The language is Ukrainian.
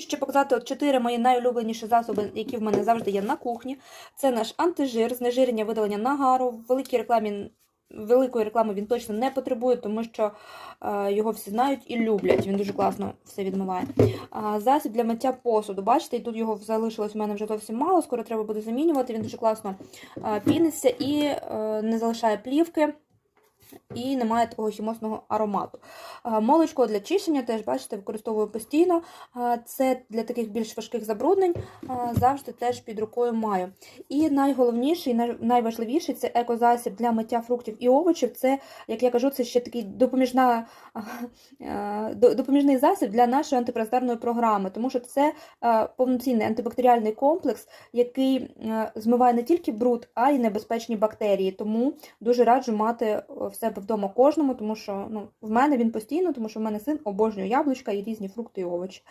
Ще показати от чотири мої найулюбленіші засоби, які в мене завжди є на кухні. Це наш антижир, знежирення видалення нагару. В великій рекламі великої реклами він точно не потребує, тому що е, його всі знають і люблять. Він дуже класно все відмиває. Засіб для миття посуду. Бачите, і тут його залишилось у мене вже зовсім мало. Скоро треба буде замінювати. Він дуже класно е, піниться і е, не залишає плівки. І немає такого хімосного аромату. Молочко для чищення теж, бачите, використовую постійно. Це для таких більш важких забруднень завжди теж під рукою маю. І найголовніший, най- найважливіший це екозасіб для миття фруктів і овочів. Це, як я кажу, це ще такий допоміжна, е, допоміжний засіб для нашої антипаразитарної програми, тому що це е, повноцінний антибактеріальний комплекс, який е, змиває не тільки бруд, а й небезпечні бактерії. Тому дуже раджу мати е, в себе вдома кожному, тому що ну, в мене він постійно, тому що в мене син обожнює яблучка і різні фрукти і овочі.